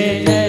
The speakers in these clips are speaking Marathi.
Yeah.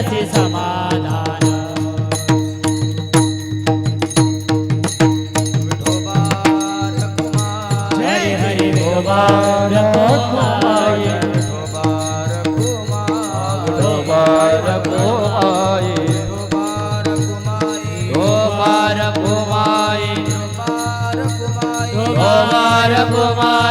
याचे समाधान. गोमाय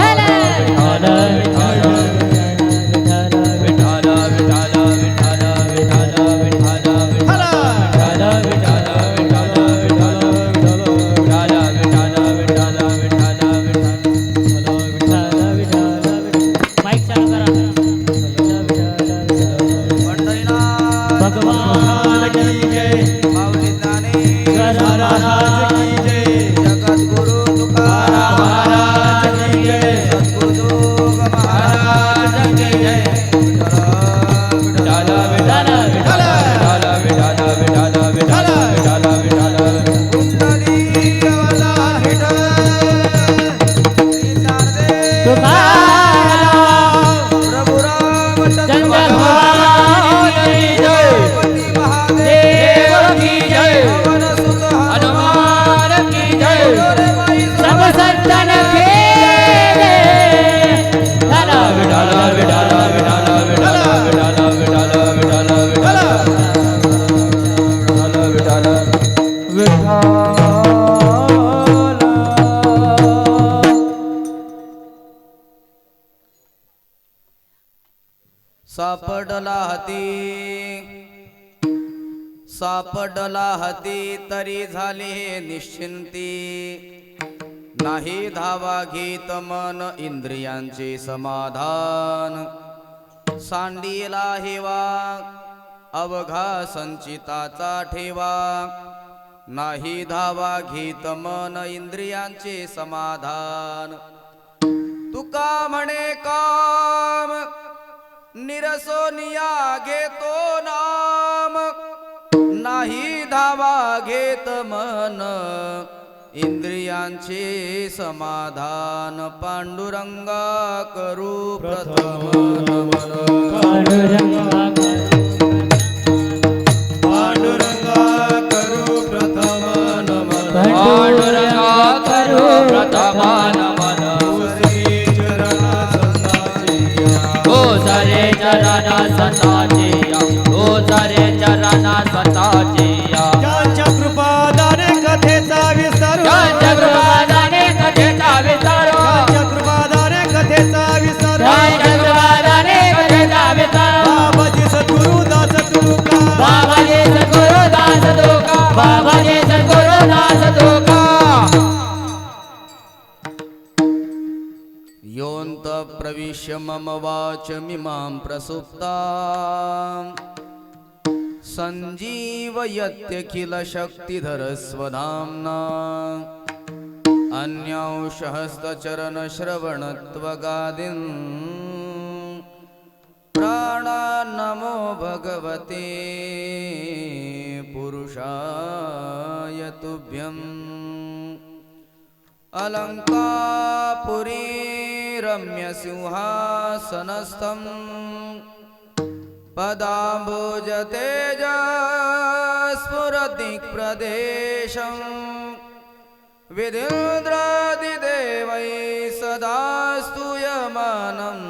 हाती. सापडला हती तरी झाली निश्चिंती. नाही धावा घेत मन इंद्रियांचे समाधान. सांडीला हेवा अवघा संचिताचा ठेवा. नाही धावा घेत मन इंद्रियांचे समाधान. तुका म्हणे काम निरसोनिया घेतो नाम. नाही धावा घेत मन. इंद्रियांचे समाधान पांडुरंगा करू प्रथम नमन. पांडुरंगा करू प्रथम नमन. पांडुरंगा करू प्रथमा चरण प्रविश्य मम वाचमिमां प्रसुप्ता। सञ्जीवयत्यखिलशक्तिधरस्वधाम्ना अन्यांशहस्तचरणश्रवणत्वगादिन् नमो भगवते पुरुषाय तुभ्यम्। अलङ्कापुरी रम्यसिंहासनस्थम् पदाम्बुजतेज स्फुरदिक्प्रदेशम् विधिन्द्रादिदेवै सदा स्तूयमानम्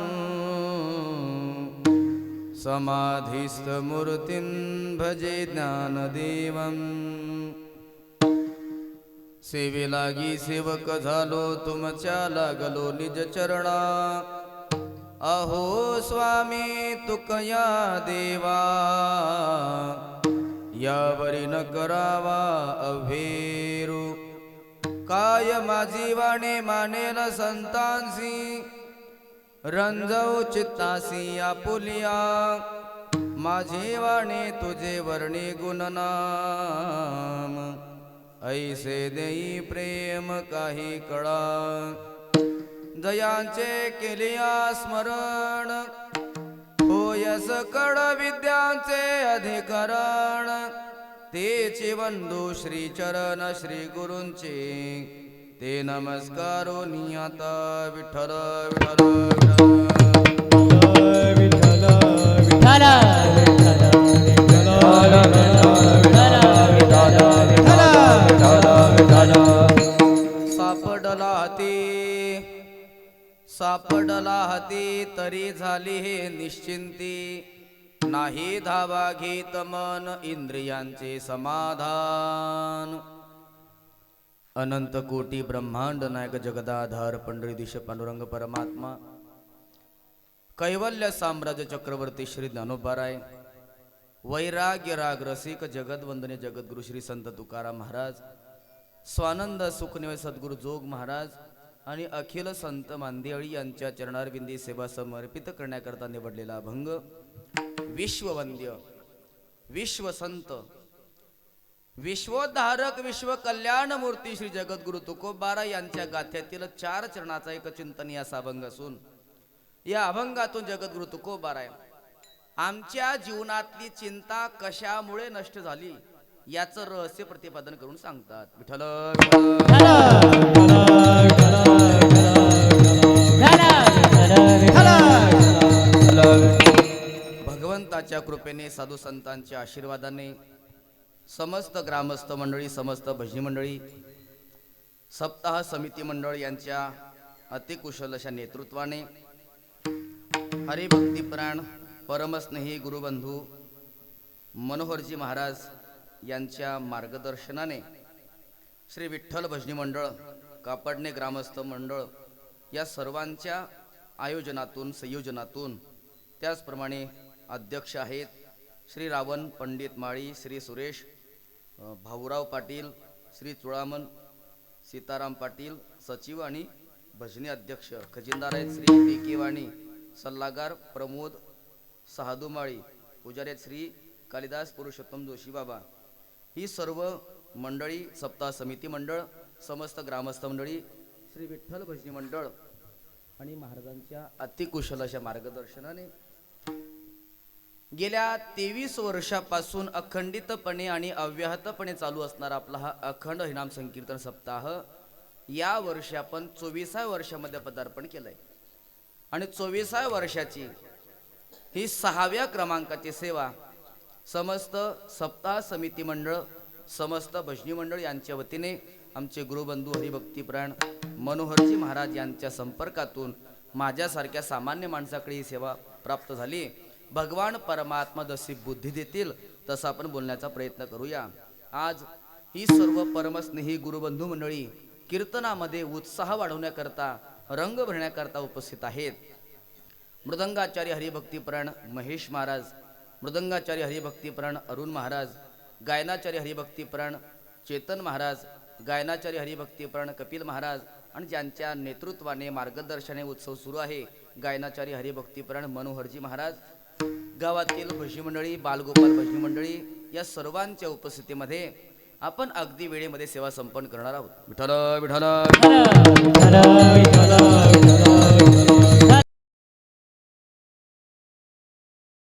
समाधिस्थमूर्तिं भजे ज्ञानदेवम्। सेवे लागी सेवक झालो तुमच्या लागलो निज चरणा. अहो स्वामी तुकया देवा. यावरी न करावा अभेरू काय माझी वाणे मानेल संतांसी रंजव चित्तासी आपुलिया. माझी वाणे तुझे वर्णे गुणनाम. ऐसे देई प्रेम काही कळा. जयांचे केलिया स्मरण होयस कड विद्यांचे अधिकरण. तेचे बंधू श्री चरण श्री गुरूंचे ते नमस्कारो नियता विठ्ठल. विठ्ठल विठ्ठल. विठ्ठल. विठ्ठल. सापडला हाती तरी झाली हे निश्चिंती. नाही धावा घेत मन इंद्रियांचे समाधान. अनंत कोटी ब्रह्मांड नायक जगदाधार पंढरी दिश पांडुरंग परमात्मा. कैवल्य साम्राज्य चक्रवर्ती श्री ज्ञानोबाराय वैराग्य राग रसिक जगदवंदने जगद्गुरु श्री संत तुकाराम महाराज. स्वानंद सुखनिवय सद्गुरु जोग महाराज. आणि अखिल संत मांदियाळी यांच्या चरणारविंदी सेवा समर्पित करण्याकरता निवडलेला अभंग विश्ववंद्य विश्वसंत विश्वोद्धारक विश्व कल्याण मूर्ती श्री जगद्गुरु तुकोबारा यांच्या गाथ्यातील चार चरणाचा एक चिंतन असा अभंग असून या अभंगातून जगद्गुरु तुकोबारा आमच्या जीवनातली चिंता कशामुळे नष्ट झाली? याचं रहस्य प्रतिपादन करून सांगतात. विठ्ठल भगवंताच्या कृपेने साधू संतांच्या आशीर्वादाने समस्त ग्रामस्थ मंडळी समस्त भजनी मंडळी सप्ताह समिती मंडळ यांच्या अतिकुशल अशा नेतृत्वाने हरिभक्तीप्राण परमस्नेही गुरुबंधू मनोहरजी महाराज यांच्या मार्गदर्शनाने श्री विठ्ठल भजनी मंडळ कापडणे ग्रामस्थ मंडळ या सर्वांच्या आयोजनातून संयोजनातून त्याचप्रमाणे अध्यक्ष आहेत श्री रावण पंडित माळी श्री सुरेश भाऊराव पाटील श्री चुळामन सीताराम पाटील सचिव आणि भजनी अध्यक्ष खजिनदार आहेत श्री पी के वाणी सल्लागार प्रमोद सहादुमाळी पुजारी श्री कालिदास पुरुषोत्तम जोशी बाबा ही सर्व मंडळी सप्ताह समिती मंडळ समस्त ग्रामस्थ मंडळी श्री विठ्ठल भजनी मंडळ आणि महाराजांच्या अतिकुशल अशा मार्गदर्शनाने. गेल्या तेवीस वर्षापासून अखंडितपणे आणि अव्याहतपणे चालू असणारा आपला हा अखंड हिनाम संकीर्तन सप्ताह या वर्षी आपण चोवीसाव्या वर्षामध्ये पदार्पण केलंय. आणि चोवीसाव्या वर्षाची ही सहाव्या क्रमांकाची सेवा समस्त सप्ताह समिती मंडळ समस्त भजनी मंडळ यांच्या वतीने आमचे गुरुबंधू हरिभक्तीप्राण मनोहरजी महाराज यांच्या संपर्कातून माझ्यासारख्या सामान्य माणसाकडे ही सेवा प्राप्त झाली. भगवान परमात्मा जशी बुद्धी देतील तसं आपण बोलण्याचा प्रयत्न करूया. आज ही सर्व परमस्नेही गुरुबंधू मंडळी कीर्तनामध्ये उत्साह वाढवण्याकरता रंग भरण्याकरता उपस्थित आहेत. मृदंगाचार्य हरिभक्तीप्राण महेश महाराज मृदंगाचार्य हरिभक्तीप्राण अरुण महाराज गायनाचार्य हरिभक्तीप्राण चेतन महाराज गायनाचार्य हरिभक्तीप्राण कपिल महाराज आणि ज्यांच्या नेतृत्वाने मार्गदर्शने उत्सव सुरू आहे गायनाचार्य हरिभक्तीप्राण मनोहरजी महाराज गावातील भजी मंडळी बालगोपाल भजी मंडळी या सर्वांच्या उपस्थितीमध्ये आपण अगदी वेळेमध्ये सेवा संपन्न करणार आहोत. विठ्ठल विठ्ठल. विठ्ठल विठ्ठल विठ्ठल.